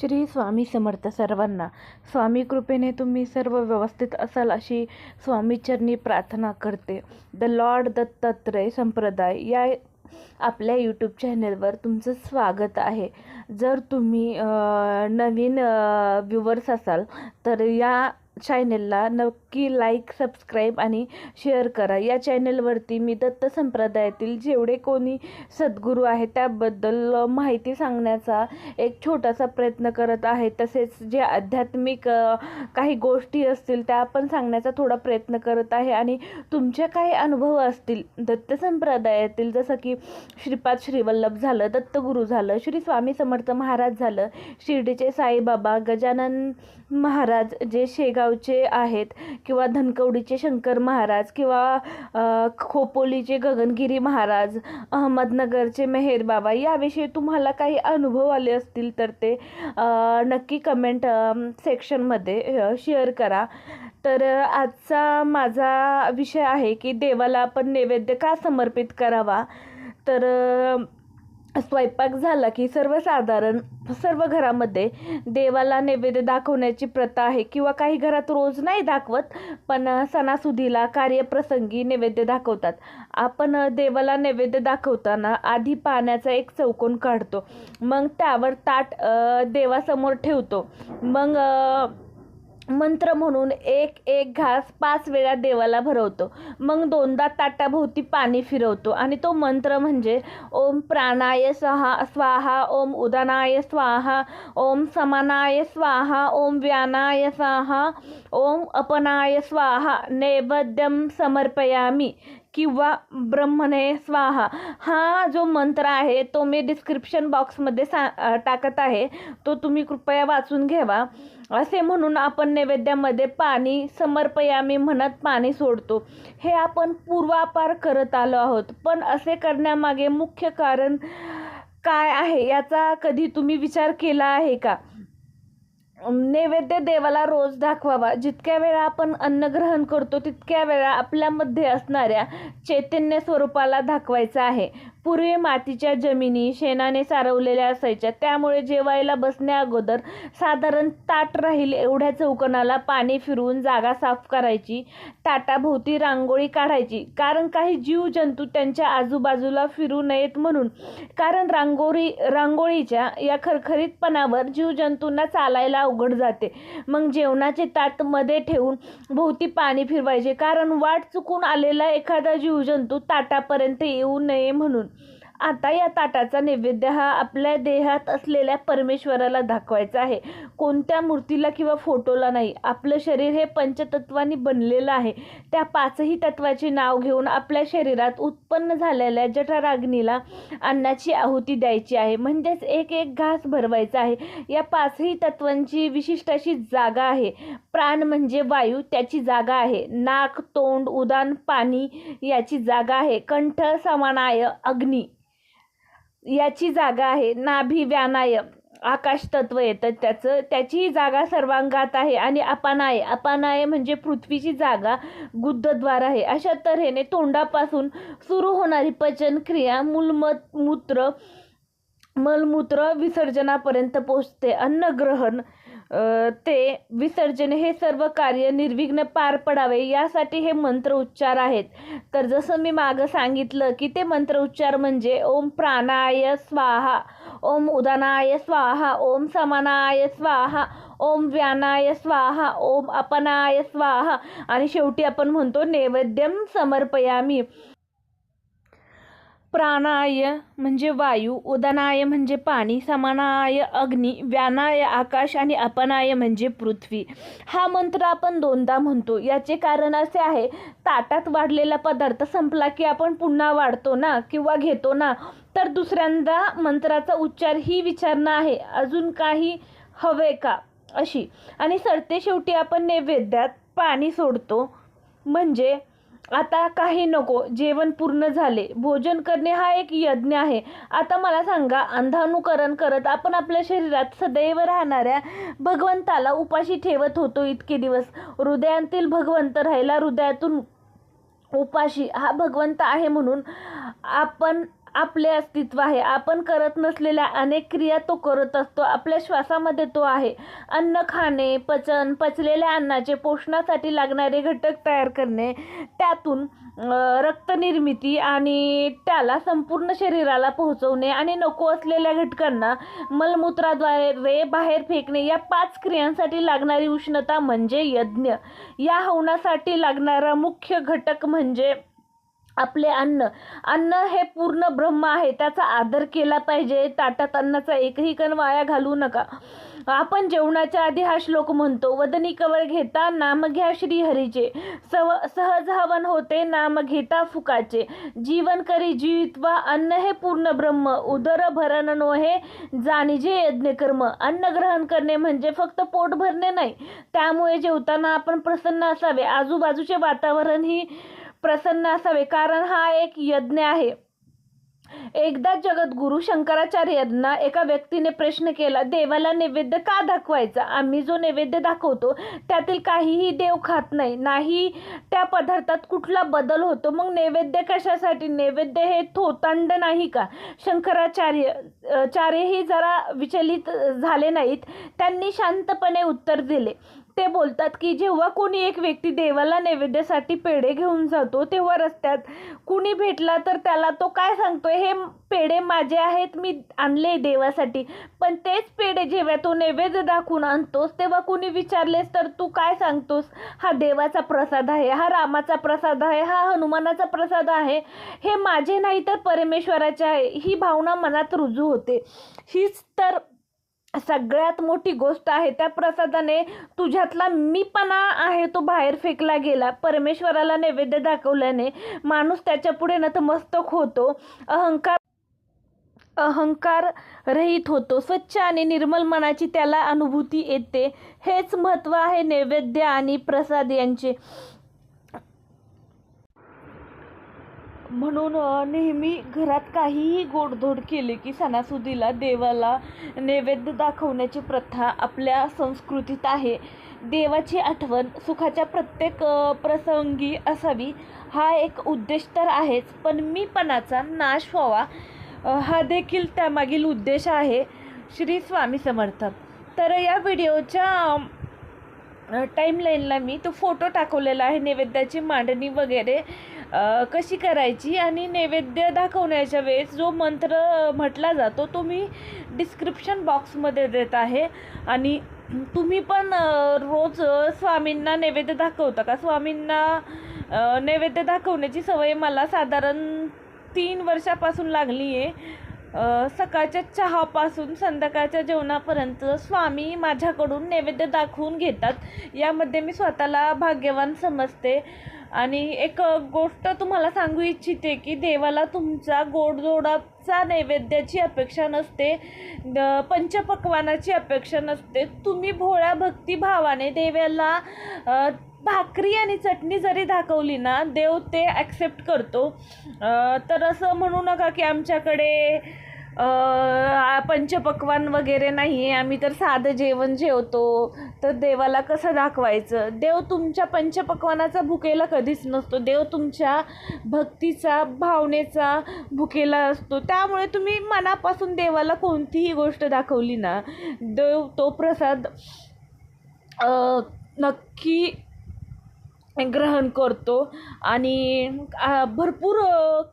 श्री स्वामी समर्थ सर्वांना. स्वामी कृपेने तुम्ही सर्व व्यवस्थित असाल अशी स्वामीचरणी प्रार्थना करते. द लॉर्ड दत्तात्रय संप्रदाय या आपल्या यूट्यूब चॅनेलवर तुमचं स्वागत आहे. जर तुम्ही नवीन व्ह्युवर्स असाल तर या चॅनेलला नक्की लाईक सबस्क्राईब आणि शेअर करा. या चॅनेलवरती मी दत्त संप्रदायातील जेवढे कोणी सद्गुरू आहे त्याबद्दल माहिती सांगण्याचा एक छोटासा प्रयत्न करत आहे तसेच जे आध्यात्मिक काही गोष्टी असतील त्या पण सांगण्याचा थोडा प्रयत्न करत आहे. आणि तुमचे काही अनुभव असतील दत्त संप्रदायातील जसं की श्रीपाद श्रीवल्लभ झालं दत्तगुरू झालं श्री स्वामी समर्थ महाराज झालं शिर्डीचे साईबाबा गजानन महाराज जे शेगाव शेगावचे आहेत किंवा धनकवडीचे शंकर महाराज किंवा खोपोलीचे गगनगिरी महाराज अहमदनगरचे मेहेर बाबा याविषयी तुम्हाला काही अनुभव आले असतील तर ते नक्की कमेंट सेक्शनमध्ये शेअर करा. तर आजचा माझा विषय आहे की देवाला आपण नैवेद्य का समर्पित करावा? तर स्वयंपाक झाला की सर्वसाधारण सर्व घरामध्ये देवाला नैवेद्य दाखवण्याची प्रथा आहे किंवा काही घरात रोज नाही दाखवत पण सणासुदीला कार्यप्रसंगी नैवेद्य दाखवतात. आपण देवाला नैवेद्य दाखवताना आधी पाण्याचा एक चौकोन काढतो. मग त्यावर ताट देवासमोर ठेवतो. मग मंत्र म्हणून एक एक घास पाच वेळा देवाला भरवतो. मग दोनदा ताटाभोवती पाणी फिरवतो. आणि तो मंत्र म्हणजे ओम प्राणाय सहा स्वाहा ओम उदानाय स्वाहा ओम समानाय स्वाहा ओम व्यानाय स्वाहा ओम अपनाय स्वाहा नैवेद्यम समर्पयामी. किंवा ब्रह्मणे स्वाहा हा जो मंत्र आहे तो मी डिस्क्रिप्शन बॉक्समध्ये सा टाकत आहे. तो तुम्ही कृपया वाचून घ्यावा. असे म्हणून आपण नैवेद्यामध्ये पाणी समर्पयामी म्हणत पाणी सोडतो. हे आपण पूर्वापार करत आलो आहोत. पण असे करण्यामागे मुख्य कारण काय आहे याचा कधी तुम्ही विचार केला आहे का? नैवेद्य देवाला रोज दाखवावा. जितक्या वेळा आपण अन्न ग्रहण करतो तितक्या वेळा आपल्यामध्ये असणाऱ्या चैतन्य स्वरूपाला दाखवायचं आहे. पूर्वी मातीच्या जमिनी शेणाने सारवलेल्या असायच्या. त्यामुळे जेवायला बसण्या अगोदर साधारण ताट राहील एवढ्या चौकनाला पाणी फिरवून जागा साफ करायची. ताटाभोवती रांगोळी काढायची. कारण काही जीवजंतू त्यांच्या आजूबाजूला फिरू नयेत म्हणून. कारण रांगोळी रांगोळीच्या या खरखरीतपणावर जीवजंतूंना चालायला अवघड जाते. मग जेवणाचे ताटमध्ये ठेवून भोवती पाणी फिरवायचे. कारण वाट चुकून आलेला एखादा जीवजंतू ताटापर्यंत येऊ नये म्हणून. आता या ताटाचा नैवेद्य हा आपल्या देहात असलेल्या परमेश्वराला दाखवायचा आहे. कोणत्या मूर्तीला किंवा फोटोला नाही आपलं शरीर हे पंचतत्वानी बनलेलं आहे. त्या पाचही तत्वाचे नाव घेऊन आपल्या शरीरात उत्पन्न झालेल्या जठराग्नीला अन्नाची आहुती द्यायची आहे. म्हणजेच एक एक घास भरवायचा आहे. या पाचही तत्वांची विशिष्ट अशी जागा आहे. प्राण म्हणजे वायू त्याची जागा आहे. नाक तोंड उदान पाणी याची जागा आहे. कंठ समानाय अग्नी. याची जागा आहे. नाभी व्यानाय आकाश तत्व येतं त्याचं. त्याचीही जागा सर्वांगात आहे आणि अपानाय. अपानाय म्हणजे पृथ्वीची जागा गुद्धद्वार आहे. अशा तऱ्हेने तोंडापासून सुरू होणारी पचनक्रिया मूलमत मूत्र मलमूत्र विसर्जनापर्यंत पोचते अन्नग्रहण ते विसर्जन हे सर्व कार्य निर्विघ्न पार पडावे यासाठी हे मंत्र उच्चार आहेत. तर जसं मी मागं सांगितलं की ते मंत्र उच्चार म्हणजे ओम प्राणाय स्वाहा ओम उदानाय स्वाहा ओम समानाय स्वाहा ओम व्यानाय स्वाहा ओम अपनाय स्वाहा आणि शेवटी आपण म्हणतो नैवेद्यम समर्पयामी. प्राणाय म्हणजे वायू उदानाय म्हणजे पाणी समानाय अग्नी व्यानाय आकाश आणि अपनाय म्हणजे पृथ्वी. हा मंत्र आपण दोनदा म्हणतो. याचे कारण असे आहे ताटात वाढलेला पदार्थ संपला की आपण पुन्हा वाढतो ना किंवा घेतो ना? तर दुसऱ्यांदा मंत्राचा उच्चार ही विचारणं आहे अजून काही हवे का? अशी. आणि सरते शेवटी आपण नैवेद्यात पाणी सोडतो. म्हणजे आता काही नको जेवण पूर्ण झाले. भोजन करणे हा एक यज्ञ आहे. आता मला सांगा अंधानुकरण करत आपण आपल्या शरीरात सदैव राहणाऱ्या भगवंताला उपाशी ठेवत होतो इतके दिवस? हृदयातील भगवंत राहिला हृदयातून उपाशी. हा भगवंत आहे म्हणून आपण आपले अस्तित्व आहे. आपण करत नसलेल्या अनेक क्रिया तो करत असतो. आपल्या श्वासामध्ये तो आहे. अन्न खाणे पचन पचलेल्या अन्नाचे पोषणासाठी लागणारे घटक तयार करणे त्यातून रक्तनिर्मिती आणि त्याला संपूर्ण शरीराला पोहोचवणे आणि नको असलेल्या घटकांना मलमूत्राद्वारे रे बाहेर फेकणे या पाच क्रियांसाठी लागणारी उष्णता म्हणजे यज्ञ. या हवनासाठी लागणारा मुख्य घटक म्हणजे आपले अन्न. अन्न हे पूर्ण ब्रह्म आहे. त्याचा आदर केला पाहिजे. ताटात अन्नाचा एकही कण वाया घालू नका. आपण जेवणाच्या आधी हा श्लोक म्हणतो वदनी कवळ घेता नाम घ्या श्रीहरीचे सव सहज हवन होते नाम घेता फुकाचे. जीवन करी जीवित्वा अन्न हे पूर्ण ब्रह्म. उदर भरण नोहे जाणीजे यज्ञकर्म अन्न ग्रहण करणे म्हणजे फक्त पोट भरणे नाही. त्यामुळे जेवताना आपण प्रसन्न असावे. आजूबाजूचे वातावरण ही प्रसन्न असावे. कारण हा एक यज्ञ आहे. एकदा जगद्गुरु शंकराचार्यांना एका व्यक्तीने प्रश्न केला देवाला नैवेद्य का दाखवायचा? आम्ही जो नैवेद्य दाखवतो त्यातील काहीही देव खात नाही. नाही त्या पदार्थात कुठला बदल होतो? मग नैवेद्य कशासाठी? नैवेद्य हे थोतांड नाही का? शंकराचार्य चार्यही जरा विचलित झाले नाहीत. त्यांनी शांतपणे उत्तर दिले. ते बोलतात की जेव्हा कोणी एक व्यक्ती देवाला नैवेद्यासाठी पेढे घेऊन जातो तेव्हा रस्त्यात कुणी भेटला तर त्याला तो काय सांगतो हे पेढे माझे आहेत मी आणले देवासाठी. पण तेच पेढे जेव्हा तो नैवेद्य दाखवून आणतोस तेव्हा कुणी विचारलेस तर तू काय सांगतोस? हा देवाचा प्रसाद आहे हा रामाचा प्रसाद आहे हा हनुमानाचा प्रसाद आहे हे माझे नाही तर परमेश्वराचे आहे. ही भावना मनात रुजू होते. हीच तर सगळ्यात मोठी गोष्ट आहे त्या प्रसादाने तुझ्यातला मीपणा आहे तो बाहेर फेकला गेला. परमेश्वराला नैवेद्य दाखवल्याने माणूस त्याच्या पुढे नतमस्तक होतो. अहंकार अहंकार रहित होतो. स्वच्छ आणि निर्मल मनाची त्याला अनुभूती येते. हेच महत्त्व आहे नैवेद्य आणि प्रसाद यांचे. म्हणून नेहमी घरात काहीही गोडधोड केले की सणासुदीला देवाला नैवेद्य दाखवण्याची प्रथा आपल्या संस्कृतीत आहे. देवाची आठवण सुखाच्या प्रत्येक प्रसंगी असावी हा एक उद्देश तर आहेच पण मीपणाचा नाश व्हावा हा देखील त्यामागील उद्देश आहे श्री स्वामी समर्थ. तर या व्हिडिओच्या टाईमलाईनला मी तो फोटो टाकवलेला आहे नैवेद्याची मांडणी वगैरे कशी करायची आणि नैवेद्य दाखवण्याच्या वेळेस जो मंत्र म्हटला जातो तो मी डिस्क्रिप्शन बॉक्समध्ये देत आहे. आणि तुम्ही पण रोज स्वामींना नैवेद्य दाखवता का? स्वामींना नैवेद्य दाखवण्याची सवय मला साधारण तीन वर्षापासून लागली आहे सकाळच्या चहापासून संध्याकाळच्या जेवणापर्यंत स्वामी माझ्याकडून नैवेद्य दाखवून घेतात. यामध्ये मी स्वतःला भाग्यवान समजते. आणि एक गोष्ट तुम्हाला सांगू इच्छिते की देवाला तुमचा गोडजोडाचा नैवेद्याची अपेक्षा नसते. पंचपक्वानाची अपेक्षा नसते. तुम्ही भोळ्या भक्तिभावाने देवाला भाकरी आणि चटणी जरी दाखवली ना देव ते ॲक्सेप्ट करतो. तर असं म्हणू नका की आमच्याकडे पंचपक्वान वगैरे नाही आहे आम्ही तर साधं जेवण जेवतो. तर देवाला कसं दाखवायचं? देव तुमच्या पंचपक्वानाचा भुकेला कधीच नसतो. देव तुमच्या भक्तीचा भावनेचा भुकेला असतो. त्यामुळे तुम्ही मनापासून देवाला कोणतीही गोष्ट दाखवली ना देव तो प्रसाद नक्की ग्रहण करतो. आणि भरपूर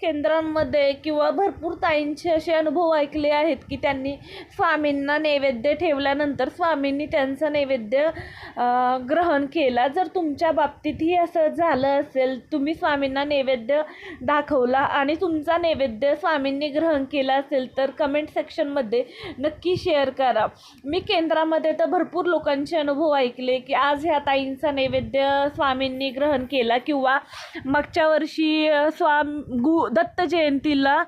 केंद्रांमध्ये किंवा भरपूर ताईंचे असे अनुभव ऐकले आहेत की त्यांनी स्वामींना नैवेद्य ठेवल्यानंतर स्वामींनी त्यांचं नैवेद्य ग्रहण केला. जर तुमच्या बाबतीतही असं झालं असेल तुम्ही स्वामींना नैवेद्य दाखवला आणि तुमचा नैवेद्य स्वामींनी ग्रहण केला असेल तर कमेंट सेक्शनमध्ये नक्की शेअर करा. मी केंद्रामध्ये तर भरपूर लोकांचे अनुभव ऐकले की आज ह्या ताईंचा नैवेद्य स्वामींनी ग्रहण केला किंवा मागच्या वर्षी स्वाम गु दत्त जयंतीला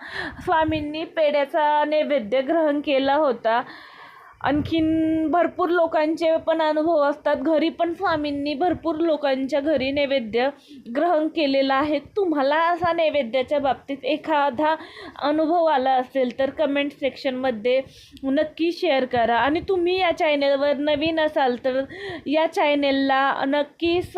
स्वामींनी पेड्याचा नैवेद्य ग्रहण केला होता. आणखीन भरपूर लोकांचे पण अनुभव असतात. घरी पण स्वामींनी भरपूर लोकांच्या घरी नैवेद्य ग्रहण केलेला आहे. तुम्हाला असा नैवेद्याच्या बाबतीत एखादा अनुभव आला असेल तर कमेंट सेक्शनमध्ये नक्की शेअर करा. आणि तुम्ही या चॅनेलवर नवीन असाल तर या चॅनेलला नक्की स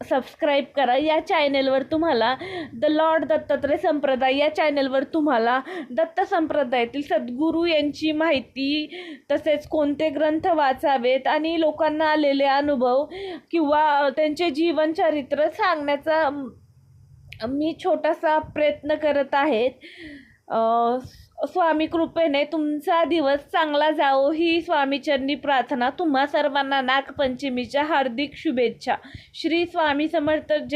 सबस्क्राईब करा. या चॅनेलवर तुम्हाला द लॉर्ड दत्तात्रय संप्रदाय या चॅनेलवर तुम्हाला दत्त संप्रदायातील सद्गुरू यांची माहिती तसेच कोणते ग्रंथ वाचावेत आणि लोकांना आलेले अनुभव किंवा त्यांचे जीवनचरित्र सांगण्याचा मी छोटासा प्रयत्न करत आहेत स्वामी कृपेने तुमचा दिवस चांगला जावो. ही स्वामीचरणी प्रार्थना तुम्हा सर्वांना नागपंचमीच्या हार्दिक शुभेच्छा. श्री स्वामी समर्थ